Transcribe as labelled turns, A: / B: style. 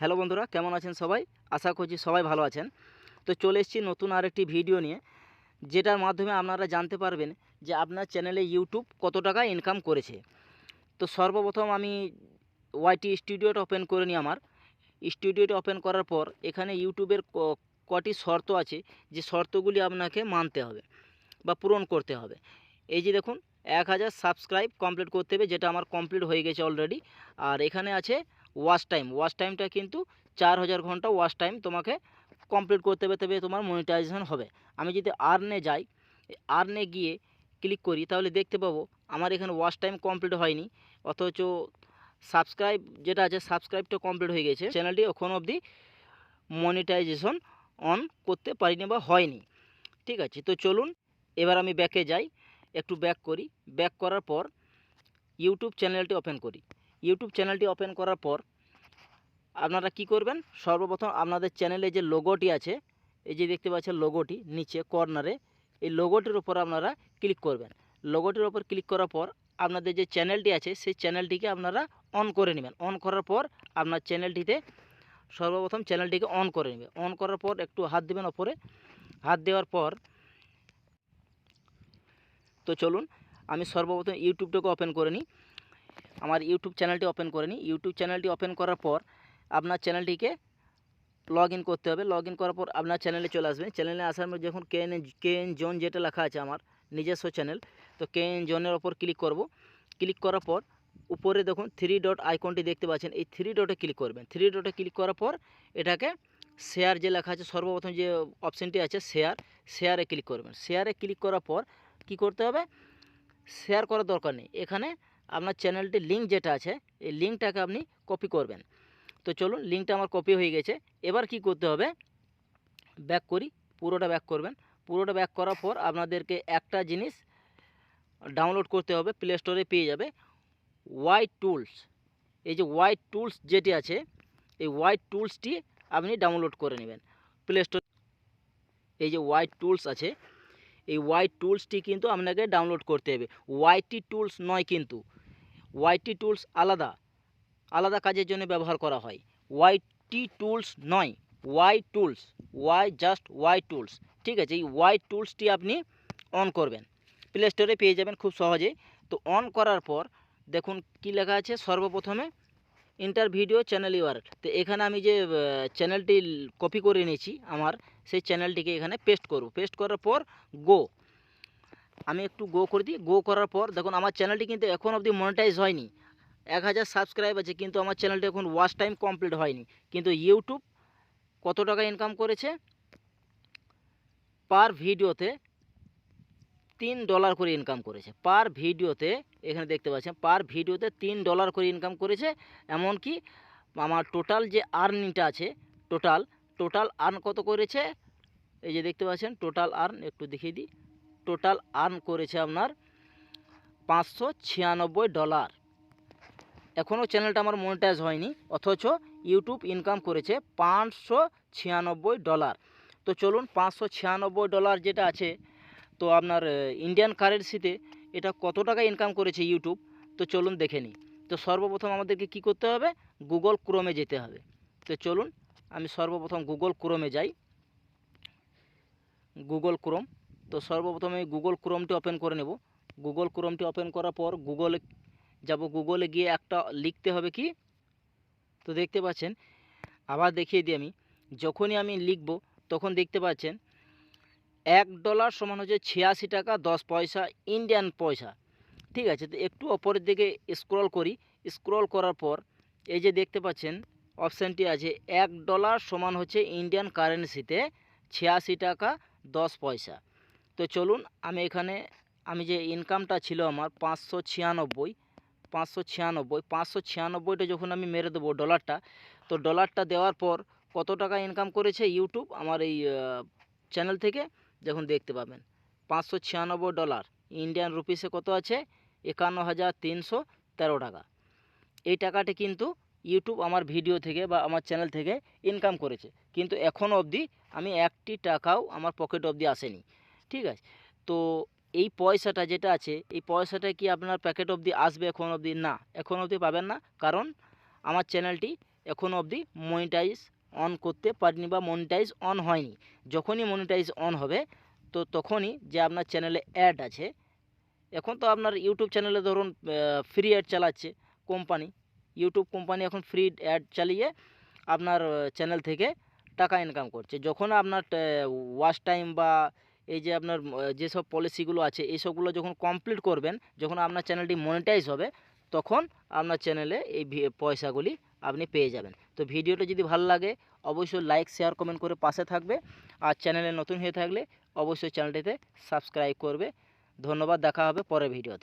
A: Hello বন্ধুরা, কেমন আছেন সবাই? আশা করছি সবাই ভালো আছেন। তো চলে এসেছি নতুন আরেকটি ভিডিও নিয়ে, যেটার মাধ্যমে আপনারা জানতে পারবেন যে আপনার চ্যানেলে ইউটিউব কত টাকা ইনকাম করেছে। তো সর্বপ্রথম আমি ওয়াইটি স্টুডিওটা ওপেন করে নিই আমার। স্টুডিওটা ওপেন করার পর এখানে ইউটিউবের কটি শর্ত আছে, যে শর্তগুলি আপনাকে মানতে হবে বা পূরণ করতে হবে। এই যে দেখুন, এক হাজার সাবস্ক্রাইব কমপ্লিট করতে হবে, যেটা আমার কমপ্লিট হয়ে গেছে অলরেডি আর এখানে আছে ওয়াচ টাইম ওয়াচ টাইমটা কিন্তু চার হাজার ঘণ্টা ওয়াচ টাইম তোমাকে কমপ্লিট করতে হবে, তবে তোমার মনিটাইজেশন হবে। আমি যদি আর্নে যাই আর্নে গিয়ে ক্লিক করি, তাহলে দেখতে পাবো আমার এখানে ওয়াচ টাইম কমপ্লিট হয়নি, অথচ সাবস্ক্রাইব যেটা আছে সাবস্ক্রাইবটা কমপ্লিট হয়ে গেছে। চ্যানেলটি এখন অবধি মনিটাইজেশন অন করতে পারিনি বা হয়নি। ঠিক আছে, তো চলুন, এবার আমি ব্যাকে যাই, একটু ব্যাক করি। ব্যাক করার পর ইউটিউব চ্যানেলটি ওপেন করি। ইউটিউব চ্যানেলটি ওপেন করার পর, আপনারা কি করবেন? সর্বপ্রথম আপনাদের চ্যানেলে যে লোগোটি আছে, এই যে দেখতে পাচ্ছেন লোগোটি নিচে কর্নারে এই লোগোটির উপর আপনারা ক্লিক করবেন। লোগোটির উপর ক্লিক করার পর আপনাদের যে চ্যানেলটি আছে, সেই চ্যানেলটিকে আপনারা অন করে নেবেন। অন করার পর আপনার চ্যানেলটিতে সর্বপ্রথম চ্যানেলটিকে অন করে নেবে অন করার পর একটু হাত দেবেন ওপরে। হাত দেওয়ার পর, তো চলুন, আমি সর্বপ্রথম ইউটিউবটাকে ওপেন করে নিই। আমার ইউটিউব চ্যানেলটি ওপেন করে নিই ইউটিউব চ্যানেলটি ওপেন করার পর আপনার চ্যানেলটিকে লগ ইন করতে হবে। লগ ইন করার পর আপনার চ্যানেলে চলে আসবেন। চ্যানেলে আসার পর যখন কে এন জোন যেটা লেখা আছে আমার, নিজস্ব চ্যানেল তো কে এন জোনের ওপর ক্লিক করব। ক্লিক করার পর উপরে দেখুন থ্রি ডট আইকনটি দেখতে পাচ্ছেন। এই থ্রি ডটে ক্লিক করবেন। থ্রি ডটে ক্লিক করার পর এটাকে শেয়ার যে লেখা আছে, সর্বপ্রথম যে অপশানটি আছে শেয়ার শেয়ারে ক্লিক করবেন। শেয়ারে ক্লিক করার পর কি করতে হবে? শেয়ার করার দরকার নেই। এখানে আপনার চ্যানেলটির লিঙ্ক যেটা আছে, এই লিঙ্কটাকে আপনি কপি করবেন। তো চলুন লিঙ্কটা আমার কপি হয়ে গেছে। এবার কি করতে হবে? ব্যাক করি, পুরোটা ব্যাক করবেন। পুরোটা ব্যাক করার পর আপনাদেরকে একটা জিনিস ডাউনলোড করতে হবে প্লে স্টোরে পেয়ে যাবে। হোয়াইট টুলস এই যে হোয়াইট টুলস যেটি আছে, এই হোয়াইট টুলসটি আপনি ডাউনলোড করে নেবেন। প্লে স্টোর এই যে হোয়াইট টুলস আছে, এই হোয়াইট টুলসটি কিন্তু আপনাকে ডাউনলোড করতে হবে। ওয়াইটি টুলস নয় কিন্তু। ওয়াইটি টুলস আলাদা। আলাদা কাজের জন্য ব্যবহার করা হয়। ওয়াইটি টুলস নয়। Y tools Y just Y tools ঠিক আছে, এই ওয়াই টুলসটি আপনি অন করবেন। প্লে স্টোরে পেয়ে যাবেন খুব সহজে। তো অন করার পর দেখুন কি লেখা আছে, সর্বপ্রথমে ইন্টার ভিডিও চ্যানেল ইউআর তো এখানে আমি যে চ্যানেলটি কপি করে নিয়েছি আমার, সেই চ্যানেলটিকে এখানে পেস্ট করব। পেস্ট করার পর গো আমি একটু গো করে দিই। গো করার পর দেখুন আমার চ্যানেলটি কিন্তু এখন অবধি মনিটাইজ হয়নি। এক হাজার সাবস্ক্রাইব আছে, কিন্তু আমার চ্যানেলটি এখন ওয়াচ টাইম কমপ্লিট হয়নি। কিন্তু ইউটিউব কত টাকা ইনকাম করেছে? পার ভিডিওতে তিন ডলার করে ইনকাম করেছে। পার ভিডিওতে এখানে দেখতে পাচ্ছেন পার ভিডিওতে তিন ডলার করে ইনকাম করেছে। এমনকি আমার টোটাল যে আর্নিংটা আছে টোটাল টোটাল আর্ন কত করেছে? এই যে দেখতে পাচ্ছেন টোটাল আর্ন একটু দেখিয়ে দিই। টোটাল আর্ন করেছে আপনার পাঁচশো ছিয়ানব্বই ডলার। এখনও চ্যানেলটা আমার মনিটাইজ হয়নি, অথচ ইউটিউব ইনকাম করেছে পাঁচশো ছিয়ানব্বই ডলার। তো চলুন পাঁচশো ছিয়ানব্বই ডলার যেটা আছে, তো আপনার ইন্ডিয়ান কারেন্সিতে এটা কত টাকা ইনকাম করেছে ইউটিউব? তো চলুন দেখে নিই। তো সর্বপ্রথম আমাদেরকে কি করতে হবে? গুগল ক্রোমে যেতে হবে। তো চলুন, আমি সর্বপ্রথম গুগল ক্রোমে যাই। গুগল ক্রোম তো সর্বপ্রথমে গুগল ক্রোমটি ওপেন করে নেব। গুগল ক্রোমটি ওপেন করার পর গুগলে যাব। গুগলে গিয়ে একটা লিখতে হবে কি? তো দেখতে পাচ্ছেন, আবার দেখিয়ে দিই আমি। যখনই আমি লিখব, তখন দেখতে পাচ্ছেন, এক ডলার সমান হচ্ছে ছিয়াশি টাকা দশ পয়সা ইন্ডিয়ান পয়সা। ঠিক আছে, তো একটু অপরের দিকে স্ক্রল করি। স্ক্রল করার পর এই যে দেখতে পাচ্ছেন অপশানটি আছে, এক ডলার সমান হচ্ছে ইন্ডিয়ান কারেন্সিতে ছিয়াশি টাকা দশ পয়সা। তো চলুন আমি এখানে, আমি যে ইনকামটা ছিল আমার পাঁচশো ছিয়ানব্বই পাঁচশো ছিয়ানব্বই, পাঁচশো ছিয়ানব্বইটা যখন আমি মেরে দেবো ডলারটা তো ডলারটা দেওয়ার পর কত টাকা ইনকাম করেছে ইউটিউব আমার এই চ্যানেল থেকে? যখন দেখতে পাবেন, পাঁচশো ছিয়ানব্বই ডলার ইন্ডিয়ান রুপিসে কত আছে? একান্ন হাজার তিনশো তেরো টাকা। এই টাকাটি কিন্তু ইউটিউব আমার ভিডিও থেকে বা আমার চ্যানেল থেকে ইনকাম করেছে। কিন্তু এখনও অবধি আমি একটি টাকাও আমার পকেট অবধি আসেনি। ঠিক আছে? তো এই পয়সাটা যেটা আছে, এই পয়সাটা কি আপনার প্যাকেট অবধি আসবে এখন অবধি? না, এখন অবধি পাবেন না। কারণ আমার চ্যানেলটি এখনও অবধি মনিটাইজ অন করতে পারিনি বা মনিটাইজ অন হয়নি। যখনই মনিটাইজ অন হবে, তো তখনই যে আপনার চ্যানেলে অ্যাড আছে, এখন তো আপনার ইউটিউব চ্যানেলে ধরুন ফ্রি অ্যাড চালাচ্ছে কোম্পানি ইউটিউব কোম্পানি এখন ফ্রি অ্যাড চালিয়ে আপনার চ্যানেল থেকে টাকা ইনকাম করছে। যখন আপনার ওয়াচ টাইম বা এই যে আপনার যেসব পলিসিগুলো আছে এইসবগুলো যখন কমপ্লিট করবেন, যখন আপনার চ্যানেলটি মনিটাইজ হবে, তখন আপনার চ্যানেলে এই পয়সাগুলি আপনি পেয়ে যাবেন। তো ভিডিওটা যদি ভালো লাগে, অবশ্যই লাইক শেয়ার কমেন্ট করে পাশে থাকবে। আর চ্যানেলে নতুন হয়ে থাকলে অবশ্যই চ্যানেলটিতে সাবস্ক্রাইব করবে। ধন্যবাদ, দেখা হবে পরের ভিডিওতে।